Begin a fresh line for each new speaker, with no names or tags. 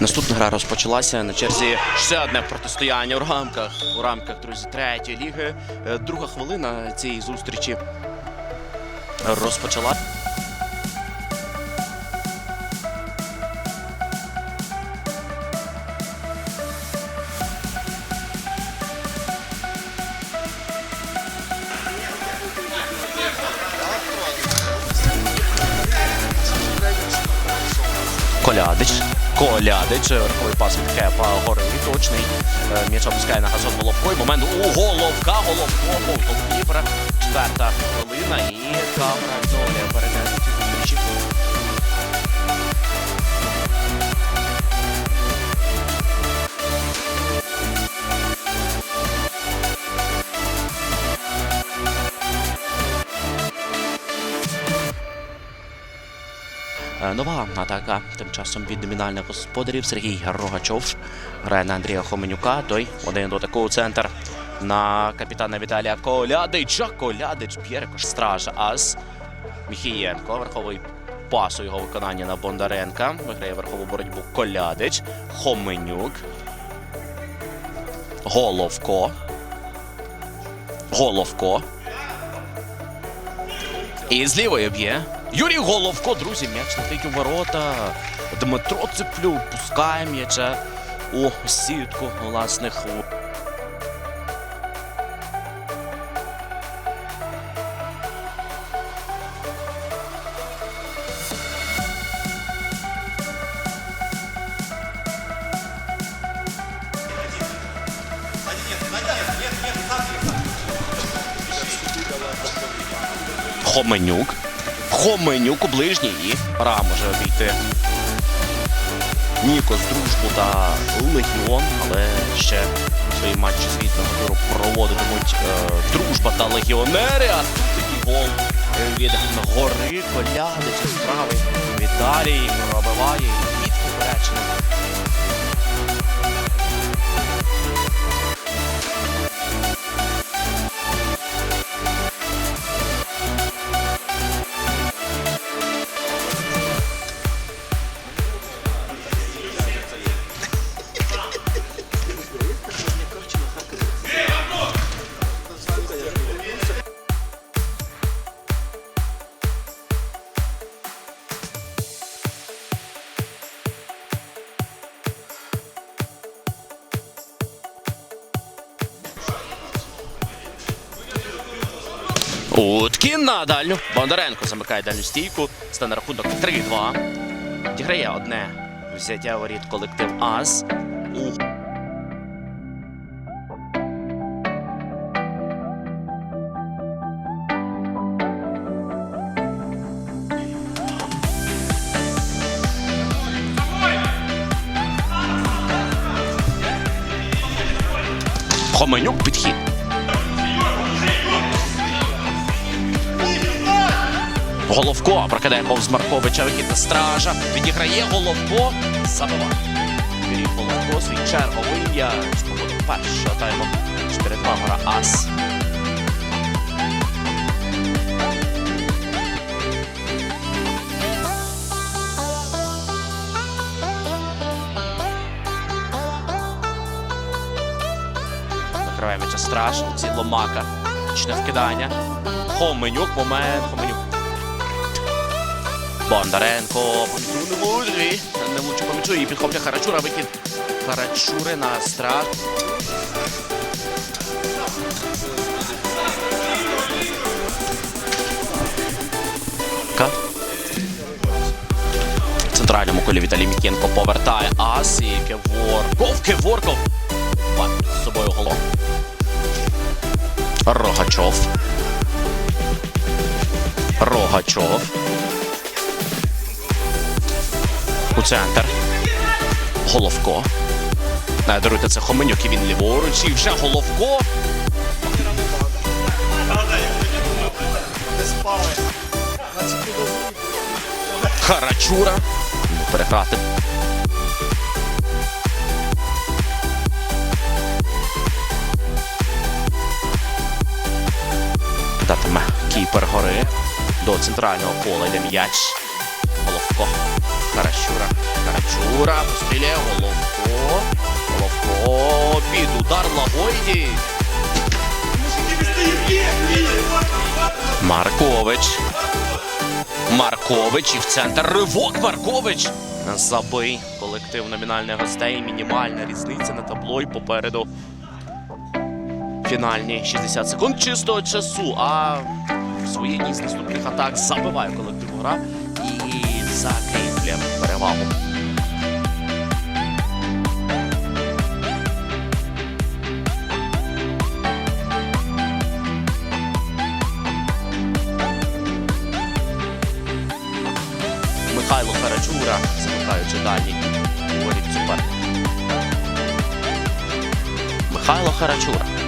Наступна гра розпочалася на черзі ще одне протистояння у рамках у рамках друзі третьої ліги. Е, Друга хвилина цієї зустрічі розпочала. Колядич. Колядич. Верховий пас від Кепа гори точний. Е, М'яч опускає на газон Головко. І момент у головка. Головко. Повтов Кіпра. Четверта хвилина. І камера відновлює передачу Нова атака тим часом від номінальних господарів Сергій Рогачов грає на Андрія Хоменюка. Той один до такого центр на капітана Віталія Колядича. Колядич П'єрикош стража Ас Міхієнко. Верховий пас у його виконанні на Бондаренка. Виграє верхову боротьбу Колядич. Хоменюк. Головко. Головко. І з лівої б'є. Юрій Головко, друзі, м'яч летить у ворота. Дмитро Цеплюк пускає м'яча у сітку власних. Хоменюк. Хоменюк у ближній і пора може обійти. Нікос, дружбу та Легіон, але ще свої матчі звітного туру проводитимуть е, дружба та легіонери. А тут такий гол від гори колядича справи. Віталій пробиває Уткін на дальню. Бондаренко замикає дальню стійку. Стане рахунок 3-2. Діграє одне взяття воріт колектив АС. Хоменюк підхід. Головко прокидає повз Марковича, вихід на стража. Відіграє Головко. Забиває. Юрій Головко свій черговий м'яч. Походу першого тайму. 4-2 гора Ас. Накриває м'яча страж. Ці Ломака. Вкидання. Хоменюк, момент. Хоменюк Бондаренко не влучить. Не влучу помічу і підхоплює Харачура. Вихід Харачури на страх. В центральному колі Віталій Мікенко повертає ас і Кеворков. Кеворков. З собою голов. Рогачов. Рогачов. Центр. Головко. Не, даруйте, це Хоменюк і він ліворуч. І вже Головко. Харачура. Переграти. Датиме кіпер гори. до центрального поля йде м'яч. Головко. Карачура. Карачура. Постріляє Головко. Головко. Під удар Лагойді. Маркович. Маркович і в центр ривок Маркович. Забий колектив номінальних гостей. Мінімальна різниця на табло і попереду. Фінальні 60 секунд чистого часу. А в своїй з наступних атак забиває колектив гра і закріплює перевагу. Михайло Карачура, замикаючи дальній кут воріт. Михайло Харачура.